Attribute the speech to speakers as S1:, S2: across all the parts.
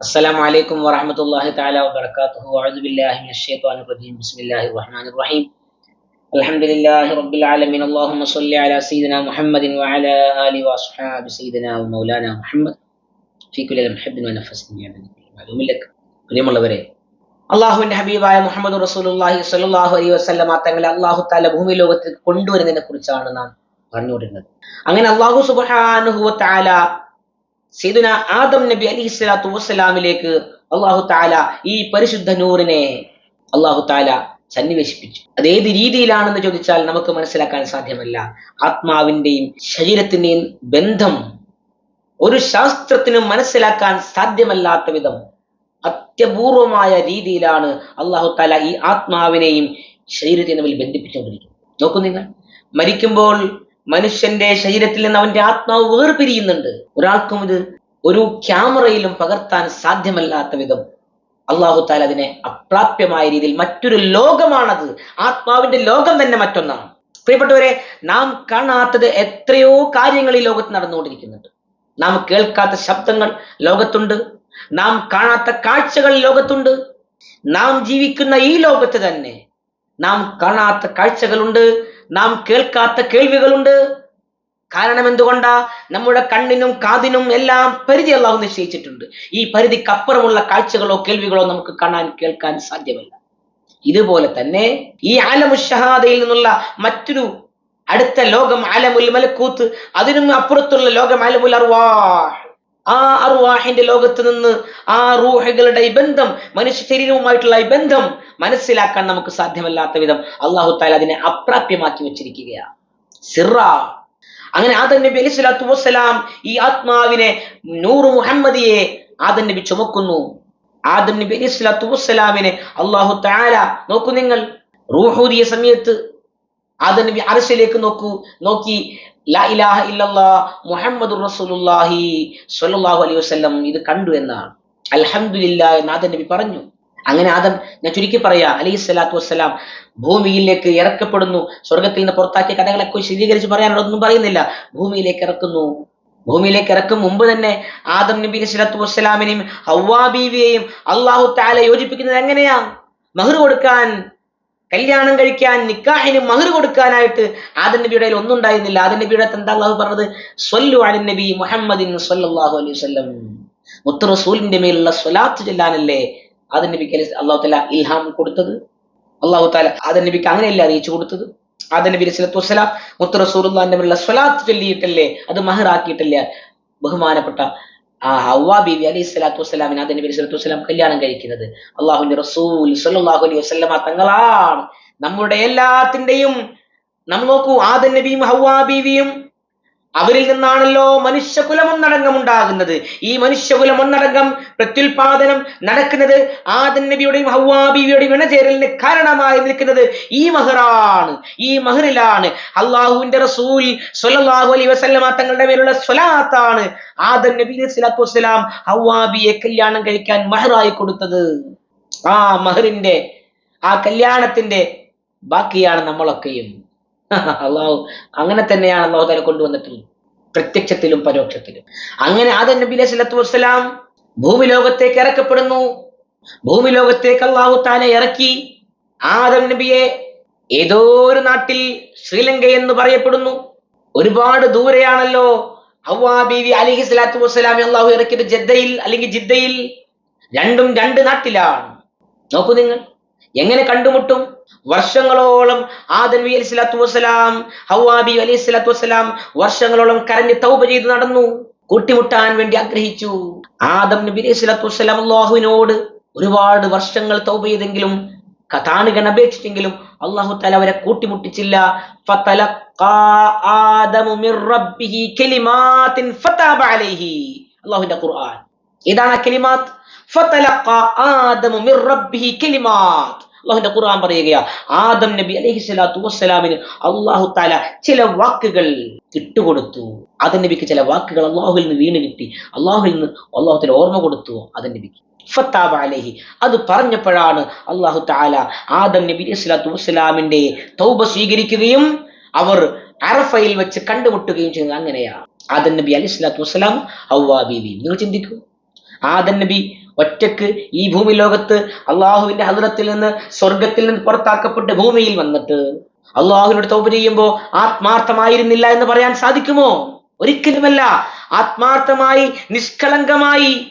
S1: السلام عليكم ورحمة الله تعالى وبركاته وأعوذ بالله من الشيطان الرجيم بسم الله الرحمن الرحيم الحمد لله رب العالمين اللهم صل على سيدنا محمد وعلى آله وأصحاب سيدنا ومولانا محمد في كل محب ونفس معلوم لك പ്രിയമുള്ളവരെ അള്ളാഹുവിന്റെ ഹബീബായ മുഹമ്മദ് റസൂലുള്ളാഹി സ്വല്ലല്ലാഹു അലൈഹി വസല്ലമ തങ്ങളെ അള്ളാഹു താല ഭൂമി ലോകത്തിൽ കൊണ്ടുവരുന്നതിനെ കുറിച്ചാണ് നാം പറഞ്ഞുകൊണ്ടിരുന്നത് അങ്ങനെ അള്ളാഹു സുബ്ഹാനഹു വ തആല സീദുന ആദം നബി അലി സ്വലാത്തു വസ്സലാമിലേക്ക് അള്ളാഹു താല ഈ പരിശുദ്ധ നൂറിനെ അള്ളാഹു താല സന്നിവേശിപ്പിച്ചു. അത് ഏത് രീതിയിലാണെന്ന് ചോദിച്ചാൽ നമുക്ക് മനസ്സിലാക്കാൻ സാധ്യമല്ല. ആത്മാവിന്റെയും ശരീരത്തിന്റെയും ബന്ധം ഒരു ശാസ്ത്രത്തിനും മനസ്സിലാക്കാൻ സാധ്യമല്ലാത്ത വിധം അത്യപൂർവമായ രീതിയിലാണ് അള്ളാഹു താല ഈ ആത്മാവിനെയും ശരീരത്തെയും തമ്മിൽ ബന്ധിപ്പിച്ചുകൊണ്ടിരിക്കുന്നത്. നോക്കൂ നിങ്ങൾ. മരിക്കുമ്പോൾ മനുഷ്യന്റെ ശരീരത്തിൽ നിന്ന് അവന്റെ ആത്മാവ് വേർപിരിയുന്നുണ്ട്. ഒരാൾക്കും ഇത് ഒരു ക്യാമറയിലും പകർത്താൻ സാധ്യമല്ലാത്ത വിധം അള്ളാഹു താല അതിനെ അപ്രാപ്യമായ രീതിയിൽ മറ്റൊരു ലോകമാണത്. ആത്മാവിന്റെ ലോകം തന്നെ മറ്റൊന്നാണ്. പ്രിയപ്പെട്ടവരെ നാം കാണാത്തത് എത്രയോ കാര്യങ്ങൾ ഈ ലോകത്ത് നടന്നുകൊണ്ടിരിക്കുന്നുണ്ട്. നാം കേൾക്കാത്ത ശബ്ദങ്ങൾ ലോകത്തുണ്ട്. നാം കാണാത്ത കാഴ്ചകൾ ലോകത്തുണ്ട്. നാം ജീവിക്കുന്ന ഈ ലോകത്ത് തന്നെ നാം കാണാത്ത കാഴ്ചകളുണ്ട്. നാം കേൾക്കാത്ത കേൾവികളുണ്ട്. കാരണം എന്തുകൊണ്ടാ നമ്മുടെ കണ്ണിനും കാതിനും എല്ലാം പരിധി അള്ളാഹു നിശ്ചയിച്ചിട്ടുണ്ട്. ഈ പരിധിക്കപ്പുറമുള്ള കാഴ്ചകളോ കേൾവികളോ നമുക്ക് കാണാൻ കേൾക്കാൻ സാധ്യമല്ല. ഇതുപോലെ തന്നെ ഈ ആലമുഷഹാദയിൽ നിന്നുള്ള മറ്റൊരു അടുത്ത ലോകം ആലമുൽ മലക്കൂത്ത് അതിനും അപ്പുറത്തുള്ള ലോകം ആലമുൽ അർവാഹ്. ആ അറുവാഹിന്റെ ലോകത്ത് നിന്ന് ആ റൂഹകളുടെ ഈ ബന്ധം മനുഷ്യ ശരീരവുമായിട്ടുള്ള ഈ ബന്ധം മനസ്സിലാക്കാൻ നമുക്ക് സാധ്യമല്ലാത്ത വിധം അള്ളാഹു താല അതിനെ അപ്രാപ്യമാക്കി വെച്ചിരിക്കുകയാണ്. സിറ. അങ്ങനെ ആദൻ നബി അലൈഹി സ്വലാത്തു വസ്സലാം ഈ ആത്മാവിനെ നൂറ് മുഹമ്മദിയെ ആദൻ നബി ചുമക്കുന്നു. ആദൻ നബി അലൈഹി സ്വലാത്തു വസ്സലാമിനെ അള്ളാഹു താല നോക്കൂ നിങ്ങൾ റൂഹൂദിയ സമയത്ത് ആദൻ നബി അറസിലേക്ക് നോക്കൂ നോക്കി ലാ ഇലാഹ മുഹമ്മദ് സ്വല്ലല്ലാഹു അലൈഹി വസല്ലം ഇത് കണ്ടു എന്നാണ്. അൽഹംദുലില്ലാ എന്ന് ആദം നബി പറഞ്ഞു. അങ്ങനെ ആദം ഞാൻ ചുരുക്കി പറയാ അലൈഹി സ്വലാത്തു വസ്സലാം ഭൂമിയിലേക്ക് ഇറക്കപ്പെടുന്നു. സ്വർഗത്തിൽ നിന്ന് പുറത്താക്കിയ കഥകളൊക്കെ ശീതീകരിച്ച് പറയാനുള്ളതൊന്നും പറയുന്നില്ല. ഭൂമിയിലേക്ക് ഇറക്കുന്നു. ഭൂമിയിലേക്ക് ഇറക്കും മുമ്പ് തന്നെ ആദം നബി സ്വലാത്തു വസ്സലാമിനെയും ഹവ്വാ ബീവിയെയും അള്ളാഹു താല യോജിപ്പിക്കുന്നത് എങ്ങനെയാ? മഹർ കൊടുക്കാൻ കല്യാണം കഴിക്കാൻ നിക്കാഹിന് മഹർ കൊടുക്കാനായിട്ട് ആദൻ നബിയുടെ കയ്യിൽ ഒന്നും ഉണ്ടായിരുന്നില്ല. ആദൻ നബിയുടെ എന്താ അള്ളാഹു പറഞ്ഞത്? സ്വല്ലു അലൻ നബി മുഹമ്മദിൻ സ്വല്ലല്ലാഹു അലൈഹി വസല്ലം. മുത്ത റസൂലിന്റെ മേലുള്ള സ്വലാത്ത് ചെല്ലാനല്ലേ ആദൻ നബിക്ക് അള്ളാഹു തല ഇൽഹാം കൊടുത്തത്? അള്ളാഹു താല ആദൻ നബിക്ക് അങ്ങനെയല്ലേ അറിയിച്ചു കൊടുത്തത്? ആദൻ നബി സ്വലത്തു വസ്സലാം മുത്ത റസൂലുള്ളാന്റെ മേലുള്ള സ്വലാത്ത് ചൊല്ലിയിട്ടല്ലേ? അത് മഹറാക്കിയിട്ടല്ലേ? ബഹുമാനപ്പെട്ട ആ ഹവ ബീവി അലി സ്വലാത്തു വസ്സലാമിന് ആദൻ നബി സ്വലത്തു വസ്സലാം കല്യാണം കഴിക്കുന്നത്. അള്ളാഹുന്റെ റസൂൽ സല്ലല്ലാഹു അലൈഹി വസല്ലമ തങ്ങളാണ്. നമ്മുടെ എല്ലാത്തിന്റെയും നമ്മൾ നോക്കൂ ആദൻ നബിയും ഹവ്വാ ബീവിയും അവരിൽ നിന്നാണല്ലോ മനുഷ്യകുലം ഒന്നടങ്കം ഉണ്ടാകുന്നത്. ഈ മനുഷ്യകുലം ഒന്നടങ്കം പ്രത്യുൽപാദനം നടക്കുന്നത് ആദൻ നബിയുടെയും ഹവ്വാ ബീവിയുടെയും ഇണചേരലിന് കാരണമായി നിൽക്കുന്നത് ഈ മഹറാണ് ഈ മഹറിലാണ്. അള്ളാഹുവിന്റെ റസൂൽ സ്വല്ലല്ലാഹു അലൈഹി വസല്ലമ തങ്ങളുടെ മേലുള്ള സ്വലാത്താണ് ആദൻ നബി സ്വലാത്തു വസ്സലാം ഹവ്വാബിയെ കല്യാണം കഴിക്കാൻ മഹറായി കൊടുത്തത്. ആ മഹറിന്റെ ആ കല്യാണത്തിന്റെ ബാക്കിയാണ് നമ്മളൊക്കെയും. അള്ളാഹു അങ്ങനെ തന്നെയാണ് അള്ളാഹു താല കൊണ്ടുവന്നിട്ടുള്ളത് പ്രത്യക്ഷത്തിലും പരോക്ഷത്തിലും. അങ്ങനെ ആദ നബി അലൈഹി സ്വലത്തു വസ്സലാം ഭൂമി ലോകത്തേക്ക് ഇറക്കപ്പെടുന്നു. ഭൂമി ലോകത്തേക്ക് അള്ളാഹു താല ഇറക്കി. ആദം നബിയെ ഏതോ ഒരു നാട്ടിൽ ശ്രീലങ്ക എന്ന് പറയപ്പെടുന്നു. ഒരുപാട് ദൂരെയാണല്ലോ. ഹവ്വാ ബീവി അലിഹി സ്വലാത്തു വസ്സലാമി അള്ളാഹു ഇറക്കിയത് ജദ്ദയിൽ അല്ലെങ്കിൽ ജിദ്ദയിൽ. രണ്ടും രണ്ട് നാട്ടിലാണ്. നോക്കൂ നിങ്ങൾ. എങ്ങനെ കണ്ടുമുട്ടും? വർഷങ്ങളോളം ആദൻ അലി സ്വലാത്തു വസ്സലാം ഹവാബി അലി സ്വലാത്തു വസ്സലാം വർഷങ്ങളോളം കരഞ്ഞ് തൗപ ചെയ്ത് നടന്നു. കൂട്ടിമുട്ടാൻ വേണ്ടി ആഗ്രഹിച്ചു. ആദം നബി അലൈഹി സ്വലാത്തു വസ്സലാം അള്ളാഹുവിനോട് ഒരുപാട് വർഷങ്ങൾ തൗപ ചെയ്തെങ്കിലും കഥാണുകൻ അപേക്ഷിച്ചെങ്കിലും അള്ളാഹു തല അവരെ കൂട്ടിമുട്ടിച്ചില്ല. അള്ളാഹുന്റെ ഖുർആൻ. ഇതാണ് ആ കലിമാത്ത്. അള്ളാഹുന്റെ ഖുർആൻ പറയുകയാ ആദം നബി അലൈഹി സ്വലാത്തു വസ്സലാമിന് അള്ളാഹു താല ചില വാക്കുകൾ ഇട്ടുകൊടുത്തു. ആദം നബിക്ക് ചില വാക്കുകൾ അള്ളാഹുവിൽ നിന്ന് വീണ് കിട്ടി. അള്ളാഹുവിൽ നിന്ന് അള്ളാഹുത്തിന് ഓർമ്മ കൊടുത്തു ആദം നബിക്ക്. ഫത്താബ അലൈഹി. അത് പറഞ്ഞപ്പോഴാണ് അള്ളാഹു താല ആദം നബി അലൈഹി സ്വലാത്തു വസ്സലാമിന്റെ തൗബ സ്വീകരിക്കുകയും അവർ അറഫയിൽ വെച്ച് കണ്ടുമുട്ടുകയും ചെയ്യുന്നത് അങ്ങനെയാ. ആദം നബി അലൈഹി സ്വലാത്തു വസ്സലാം ഹൗവാ നിങ്ങൾ ചിന്തിക്കൂ. ആദൻ നബി ഒറ്റയ്ക്ക് ഈ ഭൂമി ലോകത്ത് അള്ളാഹുവിന്റെ ഹദ്രത്തിൽ നിന്ന് സ്വർഗത്തിൽ നിന്ന് പുറത്താക്കപ്പെട്ട് ഭൂമിയിൽ വന്നിട്ട് അള്ളാഹുവിനോട് തൗബ ചെയ്യുമ്പോ ആത്മാർത്ഥമായിരുന്നില്ല എന്ന് പറയാൻ സാധിക്കുമോ? ഒരിക്കലുമല്ല. ആത്മാർത്ഥമായി നിഷ്കളങ്കമായി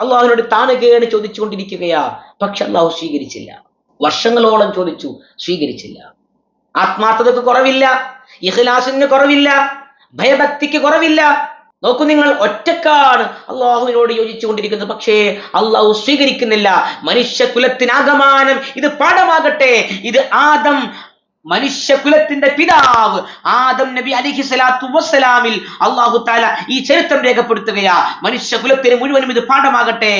S1: അള്ളാഹുവിനോട് താണുകയാണ് ചോദിച്ചുകൊണ്ടിരിക്കുകയാ. പക്ഷെ അള്ളാഹു സ്വീകരിച്ചില്ല. വർഷങ്ങളോളം ചോദിച്ചു സ്വീകരിച്ചില്ല. ആത്മാർത്ഥതക്ക് കുറവില്ല ഇഹ്ലാസിന് കുറവില്ല ഭയഭക്തിക്ക് കുറവില്ല നോക്കൂ നിങ്ങൾ ഒറ്റക്കാണ് അള്ളാഹുവിനോട് യോജിച്ചുകൊണ്ടിരിക്കുന്നത്. പക്ഷേ അള്ളാഹു സ്വീകരിക്കുന്നില്ല. മനുഷ്യ കുലത്തിനാകമാനം ഇത് പാഠമാകട്ടെ. ഇത് ആദം മനുഷ്യകുലത്തിന്റെ പിതാവ് ആദം നബി അലിഹി സ്വലാത്തു വസ്സലാമിൽ അള്ളാഹു താല ഈ ചരിത്രം രേഖപ്പെടുത്തുകയാ. മനുഷ്യകുലത്തിന് മുഴുവനും ഇത് പാഠമാകട്ടെ.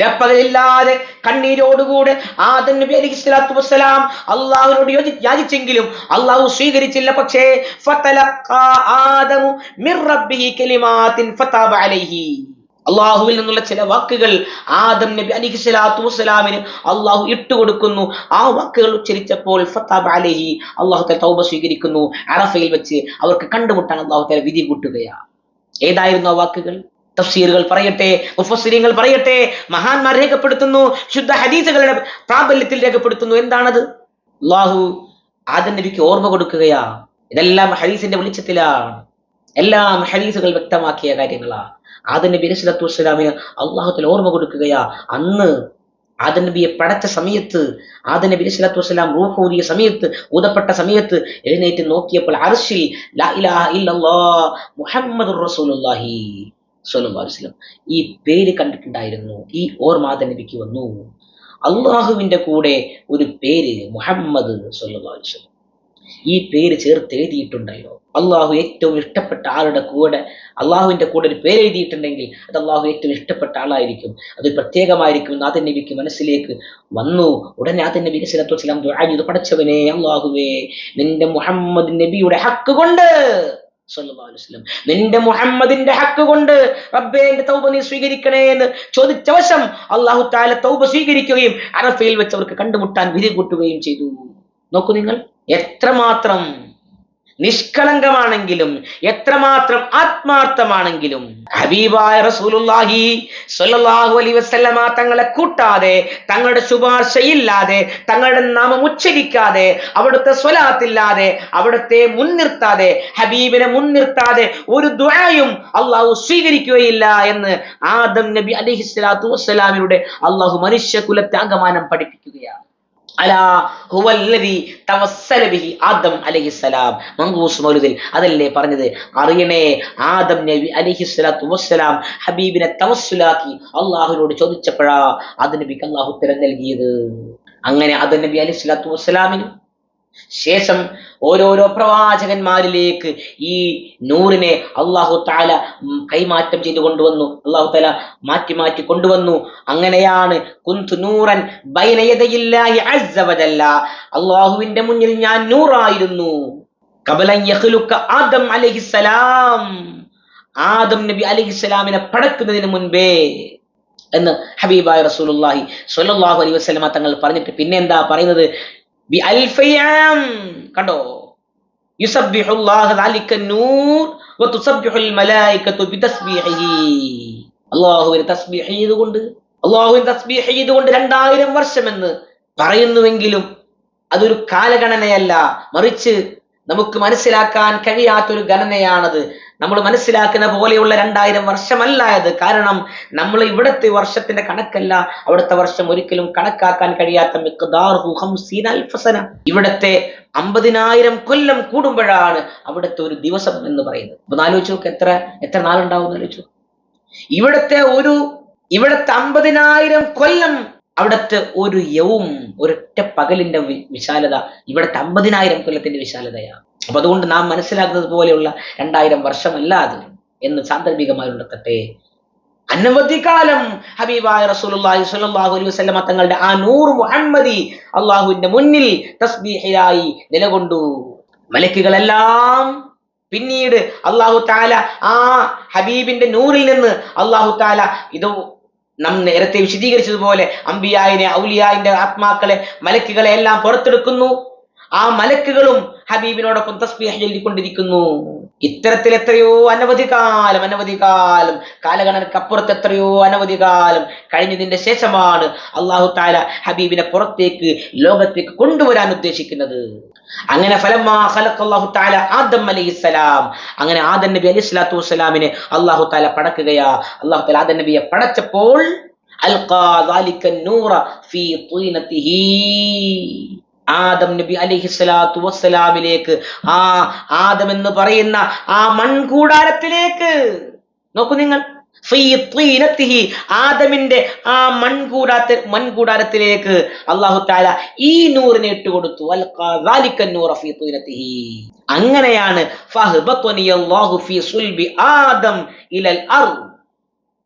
S1: രപ്പകലില്ലാതെ കണ്ണീരോടുകൂടെ ആദം നബി അലിഹി സ്വലാത്തു വസ്സലാം അള്ളാഹുവിനോട് യോജി യാചിച്ചെങ്കിലും അള്ളാഹു സ്വീകരിച്ചില്ല. പക്ഷേ അള്ളാഹുവിൽ നിന്നുള്ള ചില വാക്കുകൾ ആദം നബി അലിഹി സ്വലാത്തു വസ്സലാമിന് അള്ളാഹു ഇട്ടുകൊടുക്കുന്നു ആ വാക്കുകൾ ഉച്ചരിച്ചപ്പോൾ ഫത്താബ് അലഹി അള്ളാഹു തൗബ സ്വീകരിക്കുന്നു. അറഫയിൽ വെച്ച് അവർക്ക് കണ്ടുമുട്ടാൻ അള്ളാഹുത്തെ വിധി കൂട്ടുകയാ ഏതായിരുന്നു ആ വാക്കുകൾ? തഫ്സീറുകൾ പറയട്ടെ മുഫസ്സിരിയങ്ങൾ പറയട്ടെ മഹാന്മാർ രേഖപ്പെടുത്തുന്നു ശുദ്ധ ഹദീസുകളുടെ പ്രാബല്യത്തിൽ രേഖപ്പെടുത്തുന്നു. എന്താണത്? അള്ളാഹു ആദം നബിക്ക് ഓർമ്മ കൊടുക്കുകയാ. ഇതെല്ലാം ഹദീസിന്റെ വെളിച്ചത്തിലാണ്. എല്ലാം ഹദീസുകൾ വ്യക്തമാക്കിയ കാര്യങ്ങളാണ് ആദം നബി അലൈഹി സ്വലാത്തു വസ്സലാമിന് അള്ളാഹുത്തിൽ ഓർമ്മ കൊടുക്കുകയാ. അന്ന് ആദം നബിയെ പടച്ച സമയത്ത് ആദം നബി അലൈഹി സ്വലാത്തു വസ്സലാം റൂഹ് ഊതിയ സമയത്ത് ഊതപ്പെട്ട സമയത്ത് എഴുന്നേറ്റ് നോക്കിയപ്പോൾ അർഷിൽ ലാ ഇലാഹ വസല്ലം ഈ പേര് കണ്ടിട്ടുണ്ടായിരുന്നു. ഈ ഓർമ്മ നബിക്ക് വന്നു. അള്ളാഹുവിന്റെ കൂടെ ഒരു പേര് മുഹമ്മദ് വസല്ലം. ഈ പേര് ചേർത്ത് എഴുതിയിട്ടുണ്ടല്ലോ. അള്ളാഹു ഏറ്റവും ഇഷ്ടപ്പെട്ട ആളുടെ കൂടെ അള്ളാഹുവിന്റെ കൂടെ ഒരു പേര് എഴുതിയിട്ടുണ്ടെങ്കിൽ അത് അള്ളാഹു ഏറ്റവും ഇഷ്ടപ്പെട്ട ആളായിരിക്കും. അത് പ്രത്യേകമായിരിക്കും നാഥൻ നബിക്ക് മനസ്സിലേക്ക് വന്നു. ഉടനെ ആദൻ നബി സ്വലത്തു വസ്സലാം ദുആ ചെയ്തു. പടച്ചവനെ അള്ളാഹുവേ നിന്റെ മുഹമ്മദ് നബിയുടെ ഹക്ക് കൊണ്ട് നിന്റെ മുഹമ്മദിന്റെ ഹക്ക് കൊണ്ട് റബ്ബേ എന്റെ തൗബ നീ സ്വീകരിക്കണേ എന്ന് ചോദിച്ച വശം അള്ളാഹു താല തൗബ സ്വീകരിക്കുകയും അറഫയിൽ വെച്ച് അവർക്ക് കണ്ടുമുട്ടാൻ വിധി കൂട്ടുകയും ചെയ്തു. നോക്കൂ നിങ്ങൾ എത്രമാത്രം നിഷ്കളങ്കമാണെങ്കിലും എത്രമാത്രം ആത്മാർത്ഥമാണെങ്കിലും ഹബീബായ റസൂലുള്ളാഹി സ്വല്ലല്ലാഹു അലൈഹി വസല്ലമ തങ്ങളെ കൂട്ടാതെ തങ്ങളുടെ ശുപാർശയില്ലാതെ തങ്ങളുടെ നാമം ഉച്ചരിക്കാതെ അവിടുത്തെ സ്വലാത്തില്ലാതെ അവിടുത്തെ മുൻനിർത്താതെ ഹബീബിനെ മുൻനിർത്താതെ ഒരു ദുആയും അള്ളാഹു സ്വീകരിക്കുകയില്ല എന്ന് ആദം നബി അലൈഹി സ്വലാത്തു വസ്സലാമിലൂടെ അള്ളാഹു മനുഷ്യകുലത്തെ അകമാനം പഠിപ്പിക്കുകയാണ്. ആദം അലൈഹിസ്സലാം. മങ്കൂസ് മൗലിദിൽ അതല്ലേ പറഞ്ഞത്? അറിയണേ ആദം നബി അലൈഹിസ്സലാത്തു വസ്സലാം ഹബീബിനെ തവസ്സുലാക്കി അള്ളാഹുവിനോട് ചോദിച്ചപ്പോഴാ അത് നബിക്ക് അള്ളാഹു ഉത്തരം നൽകിയത്. അങ്ങനെ ആദം നബി അലൈഹി സ്വലാത്തു വസ്സലാമിന് ശേഷം ഓരോരോ പ്രവാചകന്മാരിലേക്ക് ഈ നൂറിനെ അള്ളാഹു താല കൈമാറ്റം ചെയ്തു കൊണ്ടുവന്നു. അള്ളാഹു താല മാറ്റി മാറ്റി കൊണ്ടുവന്നു. അങ്ങനെയാണ് കുന്തു നൂറൻ അള്ളാഹുവിന്റെ മുന്നിൽ ഞാൻ നൂറായിരുന്നു. കബലൻ ആദം അലൈഹിസ്സലാം ആദം നബി അലൈഹിസ്സലാമിനെ പടക്കുന്നതിന് മുൻപേ എന്ന് ഹബീബായ റസൂലുള്ളാഹി സ്വല്ലല്ലാഹു അലൈഹി വസല്ലമ തങ്ങൾ പറഞ്ഞിട്ട് പിന്നെ എന്താ പറയുന്നത്? ബി അൽഫയാം. കണ്ടോ? അല്ലാഹുവിനെ തസ്ബീഹ് ചെയ്തുകൊണ്ട് രണ്ടായിരം വർഷമെന്ന് പറയുന്നുവെങ്കിലും അതൊരു കാലഗണനയല്ല. മറിച്ച് നമുക്ക് മനസ്സിലാക്കാൻ കഴിയാത്തൊരു ഗണനയാണത് നമ്മൾ മനസ്സിലാക്കുന്ന പോലെയുള്ള രണ്ടായിരം വർഷമല്ല അത് കാരണം നമ്മൾ ഇവിടുത്തെ വർഷത്തിന്റെ കണക്കല്ല. അവിടുത്തെ വർഷം ഒരിക്കലും കണക്കാക്കാൻ കഴിയാത്ത മിഖ്ദാറുഹു ഖംസീന അൽഫ സന. ഇവിടുത്തെ അമ്പതിനായിരം കൊല്ലം കൂടുമ്പോഴാണ് അവിടുത്തെ ഒരു ദിവസം എന്ന് പറയുന്നത്. അപ്പൊ ആലോചിച്ച് നോക്ക് എത്ര എത്ര നാളുണ്ടാവും ആലോചിച്ചു ഇവിടുത്തെ ഒരു ഇവിടുത്തെ അമ്പതിനായിരം കൊല്ലം അവിടുത്തെ ഒരു യവും ഒരൊറ്റ പകലിന്റെ വിശാലത ഇവിടുത്തെ അമ്പതിനായിരം കൊല്ലത്തിന്റെ വിശാലതയാണ്. അപ്പൊ അതുകൊണ്ട് നാം മനസ്സിലാക്കുന്നത് പോലെയുള്ള രണ്ടായിരം വർഷമല്ല അത് എന്ന് സാന്ദർഭികമായി ഉണർത്തട്ടെ. അനവധി കാലം ഹബീബായ റസൂലുള്ളാഹി സ്വല്ലല്ലാഹു അലൈഹി വസല്ലമ തങ്ങളുടെ ആ നൂർ മുഹമ്മദി അള്ളാഹുവിന്റെ മുന്നിൽ തസ്ബീഹിലായി നിലകൊണ്ടു. മലക്കുകളെല്ലാം പിന്നീട് അള്ളാഹു താല ആ ഹബീബിന്റെ നൂറിൽ നിന്ന് അള്ളാഹു താല ഇത് നാം നേരത്തെ വിശദീകരിച്ചതുപോലെ അംബിയായിനെ ഔലിയായിന്റെ ആത്മാക്കളെ മലക്കുകളെ എല്ലാം പുറത്തെടുക്കുന്നു. ആ മലക്കുകളും ഹബീബിനോടൊപ്പം തസ്ബീഹ് ചൊല്ലിക്കൊണ്ടിരിക്കുന്നു. ഇത്തരത്തിൽ എത്രയോ അനവധി കാലം അനവധി കാലം കാലഗണനക്കപ്പുറത്ത് എത്രയോ അനവധി കാലം കഴിഞ്ഞതിന്റെ ശേഷമാണ് അള്ളാഹു താല ഹബീബിനെ പുറത്തേക്ക് ലോകത്തേക്ക് കൊണ്ടുവരാൻ ഉദ്ദേശിക്കുന്നത്. അങ്ങനെ ആദം അങ്ങനെ ആദം നബി അലി സ്വലാത്തു വസ്സലാമിനെ അള്ളാഹു താല പടക്കുകയാ. അള്ളാഹു താല ആദം നബിയെ പടച്ചപ്പോൾ ആദം നബി അലൈഹി സ്വലാത്തു വസ്സലാമിലേക്ക് ആ ആദം എന്ന് പറയുന്ന ആ മൺകൂടാരത്തിലേക്ക്. നോക്കൂ നിങ്ങൾ. ആദമിന്റെ ആ മൺകൂടാത്ത മൺകൂടാരത്തിലേക്ക് അള്ളാഹു താല ഈ നൂറിനെ ഇട്ട് കൊടുത്തു അങ്ങനെയാണ്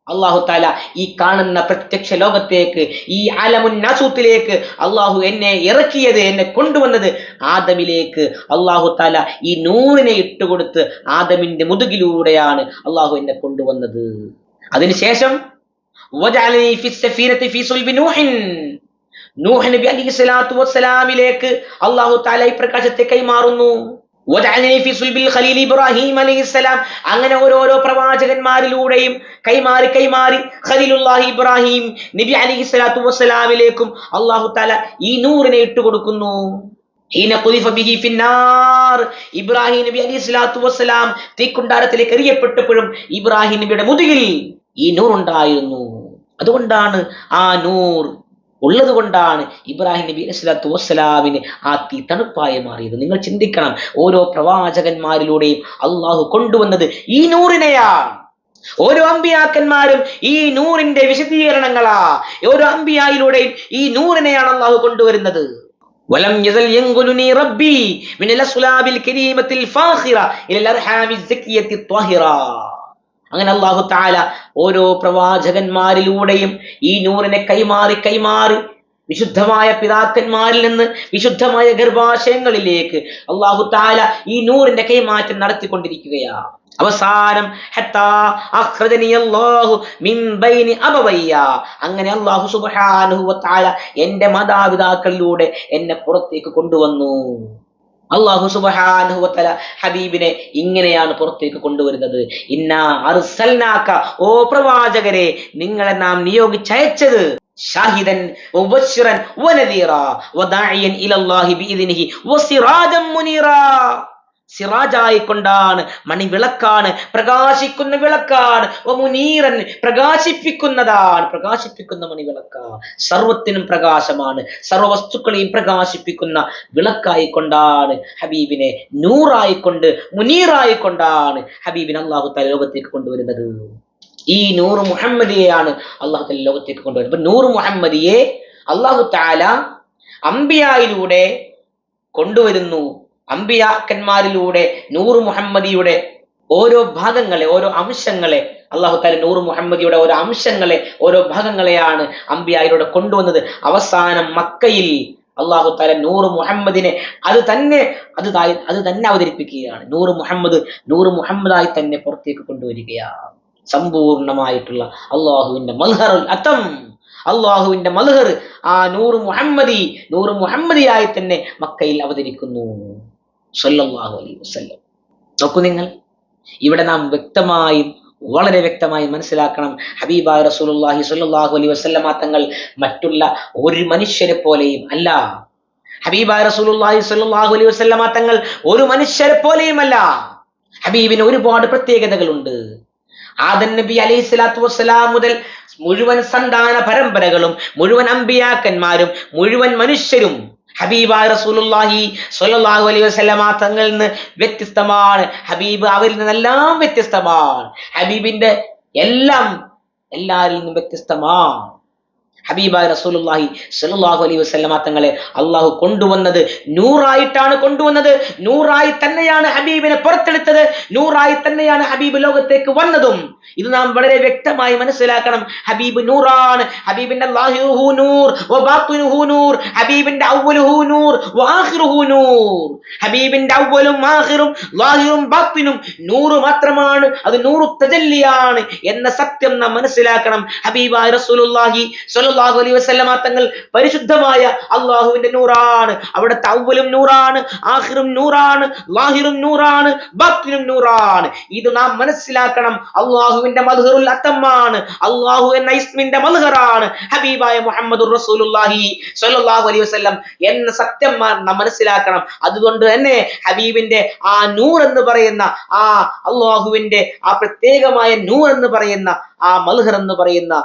S1: അള്ളാഹു താല ഈ കാണുന്ന പ്രത്യക്ഷ ലോകത്തേക്ക് ഈ അലമുന്നാസൂത്തിലേക്ക് അള്ളാഹു എന്നെ ഇറക്കിയത് എന്നെ കൊണ്ടുവന്നത് ആദമിലേക്ക്. അള്ളാഹു താല ഈ നൂറിനെ ഇട്ടുകൊടുത്ത് ആദമിന്റെ മുതുകിലൂടെയാണ് അള്ളാഹു എന്നെ കൊണ്ടുവന്നത്. അതിനുശേഷം നൂഹ് നബി അലൈഹി സ്വലാത്തു വസ്സലാമിലേക്ക് അള്ളാഹു താല ഈ പ്രകാശത്തെ കൈമാറുന്നു. ഇബ്രാഹിം അലൈഹിസ്സലാം അങ്ങനെ ഓരോരോ പ്രവാചകന്മാരിലൂടെയും കൈമാറി കൈമാറി ഖലീലുല്ലാഹി ഇബ്രാഹിം നബി അലൈഹി സ്വലാത്തു വസ്സലാമിലേക്കും അള്ളാഹു താല ഈ നൂറിനെ ഫിന്നാർ ഇബ്രാഹിം നബി അലൈഹി സ്വലാത്തു വസ്സലാം തീക്കുണ്ടാരത്തിലേക്ക് എറിയപ്പെട്ടപ്പോഴും ഇബ്രാഹിം നബിയുടെ മുതുകിൽ ഈ നൂർ ഉണ്ടായിരുന്നു അതുകൊണ്ടാണ് ആ നൂർ ഉള്ളത് കൊണ്ടാണ് ഇബ്രാഹിം നബി അലൈഹി സ്വലാത്തു വസ്സലാമിന് ആ തീ തണുപ്പായി മാറിയത് നിങ്ങൾ ചിന്തിക്കണം ഓരോ പ്രവാചകന്മാരിലൂടെയും അള്ളാഹു കൊണ്ടുവന്നത് ഈ നൂറിനെയാണ് ഓരോ അമ്പിയാക്കന്മാരും ഈ നൂറിന്റെ വിശദീകരണങ്ങളാ ഓരോ അമ്പിയായിലൂടെയും ഈ നൂറിനെയാണ് അള്ളാഹു കൊണ്ടുവരുന്നത് ولم يزل ينقلني ربي من الأصلاب الكريمة الفاخرة إلى الأرحام الزكية الطاهرة അങ്ങനെ അള്ളാഹു താല ഓരോ പ്രവാചകന്മാരിലൂടെയും ഈ നൂറിനെ കൈമാറി കൈമാറി വിശുദ്ധമായ പിതാക്കന്മാരിൽ നിന്ന് വിശുദ്ധമായ ഗർഭാശയങ്ങളിലേക്ക് അള്ളാഹു താല ഈ നൂറിന്റെ കൈമാറ്റം നടത്തിക്കൊണ്ടിരിക്കുകയാണ് അവസാനം അങ്ങനെ അള്ളാഹു എന്റെ മാതാപിതാക്കളിലൂടെ എന്നെ പുറത്തേക്ക് കൊണ്ടുവന്നു. അള്ളാഹു സുബ്ഹാനഹു വ തആല ഹബീബിനെ ഇങ്ങനെയാണ് പുറത്തേക്ക് കൊണ്ടുവരുന്നത്. ഇന്നാ അർസൽനാക ഓ പ്രവാചകരെ നിങ്ങളെ നാം നിയോഗിച്ചയച്ചത് ഷാഹിദൻ മുനീറാ. സിറാജായി മണി മണിവിളക്കാണ് പ്രകാശിക്കുന്ന വിളക്കാണ് മുനീറൻ പ്രകാശിപ്പിക്കുന്നതാണ്. പ്രകാശിപ്പിക്കുന്ന മണി വിളക്ക സർവത്തിനും പ്രകാശമാണ്. സർവ വസ്തുക്കളെയും പ്രകാശിപ്പിക്കുന്ന വിളക്കായിക്കൊണ്ടാണ് ഹബീബിനെ നൂറായിക്കൊണ്ട് മുനീറായിക്കൊണ്ടാണ് ഹബീബിനെ അള്ളാഹു തല ലോകത്തേക്ക് കൊണ്ടുവരുന്നത്. ഈ നൂറ് മുഹമ്മദിയെയാണ് അള്ളാഹു തല ലോകത്തേക്ക് കൊണ്ടുവരുന്നത്. അപ്പൊ നൂറ് മുഹമ്മദിയെ അള്ളാഹു താല അമ്പിയായിലൂടെ കൊണ്ടുവരുന്നു. അമ്പിയാക്കന്മാരിലൂടെ നൂറ് മുഹമ്മദിയുടെ ഓരോ ഭാഗങ്ങളെ ഓരോ അംശങ്ങളെ അള്ളാഹു താല നൂറ് മുഹമ്മദിയുടെ ഓരോ അംശങ്ങളെ ഓരോ ഭാഗങ്ങളെയാണ് അമ്പിയായിലൂടെ കൊണ്ടുവന്നത്. അവസാനം മക്കയിൽ അള്ളാഹു താല നൂറ് മുഹമ്മദിനെ അത് തന്നെ അത് അത് തന്നെ അവതരിപ്പിക്കുകയാണ്. നൂറ് മുഹമ്മദ് നൂറ് മുഹമ്മദായി തന്നെ പുറത്തേക്ക് കൊണ്ടുവരികയാണ്. സമ്പൂർണമായിട്ടുള്ള അള്ളാഹുവിന്റെ മൽഹറുൽ അത്തം. അള്ളാഹുവിന്റെ മൽഹർ ആ നൂറ് മുഹമ്മദി നൂറ് മുഹമ്മദിയായി തന്നെ മക്കയിൽ അവതരിക്കുന്നു. സല്ലല്ലാഹു അലൈ വസ്ല്ലം. നോക്കൂ നിങ്ങൾ. ഇവിടെ നാം വ്യക്തമായും വളരെ വ്യക്തമായി മനസ്സിലാക്കണം. ഹബീബ റസൂലുല്ലാഹി സ്വല്ലല്ലാഹു അലൈ വസല്ലമ തങ്ങൾ മറ്റുള്ള ഒരു മനുഷ്യരെ പോലെയും അല്ല. ഹബീബ റസൂലുല്ലാഹി സ്വല്ലല്ലാഹു അലൈ വസല്ലമ തങ്ങൾ ഒരു മനുഷ്യരെ പോലെയും അല്ല. ഹബീബിന് ഒരുപാട് പ്രത്യേകതകളുണ്ട്. ആദൻ നബി അലൈഹി സ്വലാത്തു വസ്സലാം മുതൽ മുഴുവൻ സന്താന പരമ്പരകളും മുഴുവൻ അമ്പിയാക്കന്മാരും മുഴുവൻ മനുഷ്യരും ഹബീബായ റസൂലുള്ളാഹി സ്വല്ലല്ലാഹു അലൈഹി വസല്ലമ തങ്ങളിൽ നിന്ന് വ്യത്യസ്തമാണ്. ഹബീബ് അവരിൽ നിന്നെല്ലാം വ്യത്യസ്തമാണ്. ഹബീബിന്റെ എല്ലാം എല്ലാരിൽ നിന്നും വ്യത്യസ്തമാണ്. ഹബീബായ റസൂലുള്ളാഹി സലാഹു അലൈ വസല്ലമ തങ്ങളെ അള്ളാഹു കൊണ്ടുവന്നത് നൂറായിട്ടാണ് കൊണ്ടുവന്നത്. നൂറായി തന്നെയാണ് ഹബീബിനെ പുറത്തെടുത്തത്. നൂറായി തന്നെയാണ് ഹബീബ് ലോകത്തേക്ക് വന്നതും. ഇത് നാം വളരെ വ്യക്തമായി മനസ്സിലാക്കണം. ഹബീബ് നൂറാണ്. ഹബീബിന്റെ നൂർ ഹബീബിന്റെ നൂർ നൂർ. ഹബീബിന്റെ അവ്വലും ആഖിറും ലാഹിറും ബാത്തിനും നൂറ് മാത്രമാണ്. അത് നൂറു തജല്ലിയാണ് എന്ന സത്യം നാം മനസ്സിലാക്കണം. ഹബീബ റസൂലുള്ളാഹി സ്വല്ലല്ലാഹു സല്ലല്ലാഹു അലൈഹി വസല്ലമ തങ്ങൾ പരിശുദ്ധമായ അള്ളാഹുവിന്റെ നൂറാണ്. അവിടെ തൗവലും നൂറാണ് ആഹിറും നൂറാണ് ലാഹിറും നൂറാണ് ബാക്കിനും നൂറാണ്. ഇത് നാം മനസ്സിലാക്കണം. അള്ളാഹുവിന്റെ മദ്ഹറുൽ അത്തമാണ് അള്ളാഹു എന്ന ഇസ്മിന്റെ മധുഹറാണ് ഹബീബായ മുഹമ്മദ് റസൂലുള്ളാഹി സ്വല്ലല്ലാഹു അലൈഹി വസല്ലം എന്ന സത്യം നാം മനസ്സിലാക്കണം. അതുകൊണ്ട് തന്നെ ഹബീബിന്റെ ആ നൂർ എന്ന് പറയുന്ന ആ അള്ളാഹുവിന്റെ ആ പ്രത്യേകമായ നൂർ എന്ന് പറയുന്ന ആ മൽഹർ എന്ന് പറയുന്ന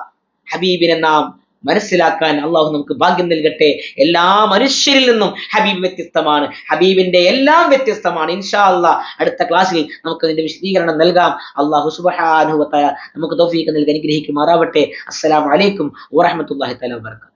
S1: ഹബീബിനെ നാം മനസ്സിലാക്കാൻ അള്ളാഹു നമുക്ക് ഭാഗ്യം നൽകട്ടെ. എല്ലാ മനുഷ്യരിൽ നിന്നും ഹബീബ് വ്യത്യസ്തമാണ്. ഹബീബിന്റെ എല്ലാം വ്യത്യസ്തമാണ്. ഇൻഷാ അല്ലാ അടുത്ത ക്ലാസ്സിൽ നമുക്ക് അതിന്റെ വിശദീകരണം നൽകാം. അള്ളാഹു സുബഹാനുഭവത്തായ നമുക്ക് തോഫീക്ക് നൽകി അനുഗ്രഹിക്കുമാറാവട്ടെ. അസ്സലാമു അലൈക്കും വറഹ്മത്തുള്ളാഹി തആല വബറകാതുഹു